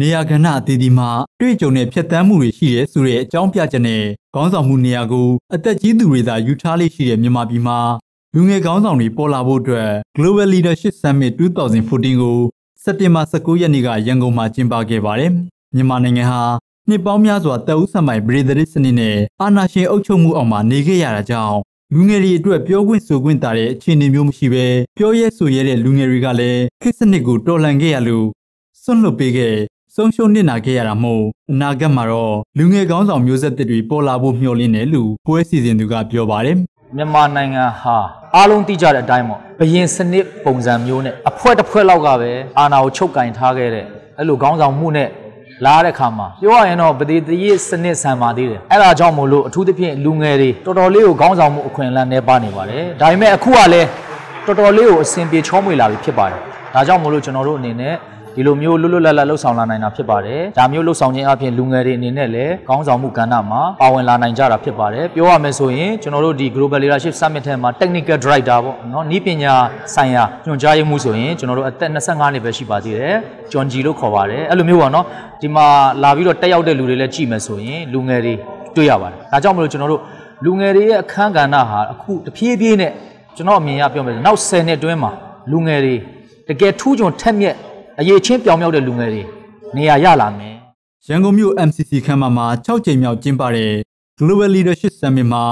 နေရာကဏ္ဍအသီးသီးမှာတွေ့ကြုံတဲ့ဖြတ်တန်းမှုတွေရှိတဲ့ဆိုတဲ့အကြောင်းပြချက်နဲ့ခေါင်းဆောင်မှုနေရာကိုအသက်ကြီးသူတွေသာယူထားလိမ့်ရှိတဲ့မြန်မာပြည်မှာလူငယ်ခေါင်းဆောင်တွေပေါ်လာဖို့အတွက် Global Leadership Summit 2014ကိုစက်တင်ဘာ19ရက်နေ့ကရန်ကုန်မှာကျင်းပခဲ့ပါတယ်။မြန်မာနိုင်ငံဟာနှစ်ပေါင်းများစွာတအုပ်ဆက်မိုင်ဗြေဒရစ်စနစ်နဲ့အာဏာရှင်အုပ်ချုပ်မှုအောက်မှာနေခဲ့ရတာကြောင့်လူငယ်တွေအတွက်ပြောခွင့်ဆိုခွင့်တာတဲ့အခြေအနေမျိုးမရှိဘဲပြောရဲဆိုရဲတဲ့လူငယ်တွေကလည်းခေတ်စနစ်ကိုတော်လှန်ခဲ့ရလို့စွန့်လွတ်ပေးခဲ့ ဆုံးရှုံးနစ်နာခဲ့ရတာမို့အနာဂတ်မှာတော့လူငယ်ကောင်းဆောင်မျိုးဆက်တွေပေါ်လာဖို့မျှော်လင့်တယ်လို့ပွဲစီစဉ်သူကပြောပါတယ်မြန်မာနိုင်ငံဟာအားလုံးသိကြတဲ့အတိုင်းပေါ့ဘယင်စနစ်ပုံစံမျိုးနဲ့အဖွဲတစ်ဖွဲ့လောက်ကပဲအာဏာကိုချုပ်ကင်ထားခဲ့တဲ့အဲ့လိုခေါင်းဆောင်မှုနဲ့လာတဲ့ခါမှာပြောရရင်တော့ပတိတရေစနစ်ဆန်ပါသေးတယ်အဲ့ဒါကြောင့်မို့လို့အထူးသဖြင့်လူငယ်တွေတော်တော်လေးကိုခေါင်းဆောင်မှုအခွင့်အလမ်းနဲ့ပါနေပါတယ်ဒါပေမဲ့အခုကလည်းတော်တော်လေးကိုအဆင်ပြေချောမွေလာပြီဖြစ်ပါတယ်ဒါကြောင့်မို့လို့ကျွန်တော်တို့အနေနဲ့ ဒီလိုမျိုးလွတ်လွတ်လပ်လပ်လှုပ်ဆောင်လာနိုင်တာဖြစ်ပါတယ်ဒါမျိုးလှုပ်ဆောင်ခြင်းအပြင်လူငယ်တွေအနေနဲ့လည်းကောင်းဆောင်မှုကဏ္ဍမှာပါဝင်လာနိုင်ကြတာဖြစ်ပါတယ်ပြောရမယ်ဆိုရင်ကျွန်တော်တို့ဒီ Global Leadership Summit ထဲမှာ Technical Director ပေါ့နော်ဤပညာဆိုင်ရာညွှန်ကြားရေးမှူးဆိုရင်ကျွန်တော်တို့အသက်25နှစ်ပဲရှိပါသေးတယ်ဂျွန်ဂျီလို့ခေါ်ပါတယ်အဲ့လိုမျိုးပေါ့နော်ဒီမှာလာပြီးတော့တက်ရောက်တဲ့လူတွေလည်းကြည့်မယ်ဆိုရင်လူငယ်တွေတွေ့ရပါတယ်ဒါကြောင့်မလို့ကျွန်တော်တို့လူငယ်တွေရဲ့အခန်းကဏ္ဍဟာအခုတဖြည်းဖြည်းနဲ့ကျွန်တော်အမြင်ရပြောမယ်နောက်10နှစ်အတွင်းမှာလူငယ်တွေတကယ်ထူးချွန်ထက်မြက် အရေးချင်းပြောင်မြောက်တဲ့လူငယ်တွေနေရာရလာမယ်ရန်ကုန်မြို့ MCC ခမ်းမမှာ6ချိန်မြောက်ကျင်းပတဲ့ Global Leadership Summit မှာ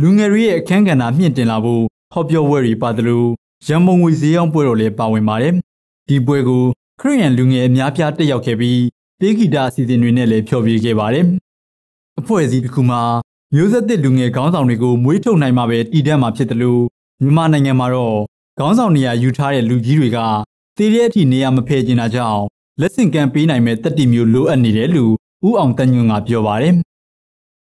လူငယ်တွေရဲ့အခန်းကဏ္ဍမြင့်တင်လာဖို့ဟောပြောပွဲတွေပါတယ်လို့ရန်ကုန်ငွေစည်းအောင်ပွဲတော်လည်းပါဝင်ပါတယ်ဒီပွဲကိုခရီးရန်လူငယ်အများပြားတက်ရောက်ခဲ့ပြီးတေးဂီတာအစီအစဉ်တွေနဲ့လည်းဖျော်ဖြေခဲ့ပါတယ်အဖွဲ့အစည်းတစ်ခုမှာမျိုးဆက်သစ်လူငယ်ခေါင်းဆောင်တွေကိုမွေးထုတ်နိုင်မှပဲတည်တံ့မှာဖြစ်တယ်လို့မြန်မာနိုင်ငံမှာတော့ခေါင်းဆောင်နေရာယူထားတဲ့လူကြီးတွေက တည်တဲ့အထိနေရာမဖယ်ကျင်တာကြောင့်လက်ဆင့်ကမ်းပေးနိုင်မဲ့တက်တီမျိုးလိုအပ်နေတယ်လို့ဦးအောင်တန်ညွန့်ကပြောပါတယ်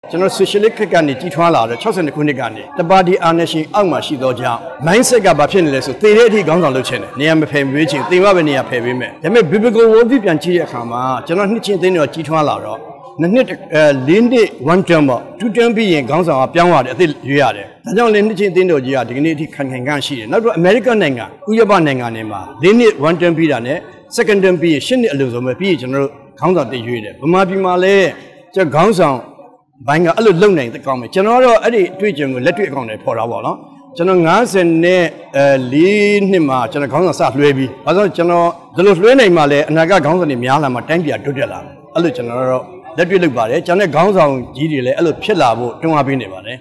ကျွန်တော် socialist ခက်ကနေကြီးထွားလာတော့62ခုနှစ်ကနေတပါတီအာဏာရှင်အောက်မှာရှိသောကြောင့် mindset ကဘာဖြစ်နေလဲဆိုသေတဲ့အထိခေါင်းဆောင်လုပ်ချင်တယ်နေရာမဖယ်မွေးချင်သေမပဲနေရာဖယ်ပေးမယ်ဒါပေမဲ့ biblical worldview ပြန်ကြည့်တဲ့အခါမှာကျွန်တော်နှစ်ချင်းသိန်းတော့ကြီးထွားလာတော့ နှစ်နှစ်အဲ၄နှစ် one term ပေါ့ two term ပြီးရင်ခေါင်းဆောင်ကပြောင်းရတယ်အသစ်ရွေးရတယ်ဒါကြောင့်လည်းနှစ်ချင်းသိန်းတော်ကြီးကဒီကနေ့အထိခံခံကန့်ရှိတယ်နောက်တော့ American နိုင်ငံဥရောပနိုင်ငံတွေမှာ၄နှစ် one term ပြီးတာနဲ့ second term ပြီးရင်၈နှစ်အလိုဆုံးပဲပြီးရင်ကျွန်တော်တို့ခေါင်းဆောင်တည်ရွေးတယ်ဗမာပြည်မှာလည်းကျခေါင်းဆောင်ဘိုင်းကအဲ့လိုလုံနိုင်တဲ့ကောင်းမယ်ကျွန်တော်တော့အဲ့ဒီအတွေ့အကြုံကိုလက်တွေ့အကောင့်တွေပေါ်တာပေါ့နော်ကျွန်တော်90နဲ့အဲ4နှစ်မှာကျွန်တော်ခေါင်းဆောင်စလွှဲပြီးဘာလို့ကျွန်တော်ဒီလိုလွှဲနိုင်မှလည်းအနာဂတ်ခေါင်းဆောင်တွေများလာမှတိုင်းပြည်တိုးတက်လာအဲ့လိုကျွန်တော်တော့ လက်တွေ့လုပ်ပါတယ်ကျွန်တော်ခေါင်းဆောင်ကြီးတွေလည်းအဲ့လိုဖြစ်လာဖို့တွန်းအားပေးနေပါတယ်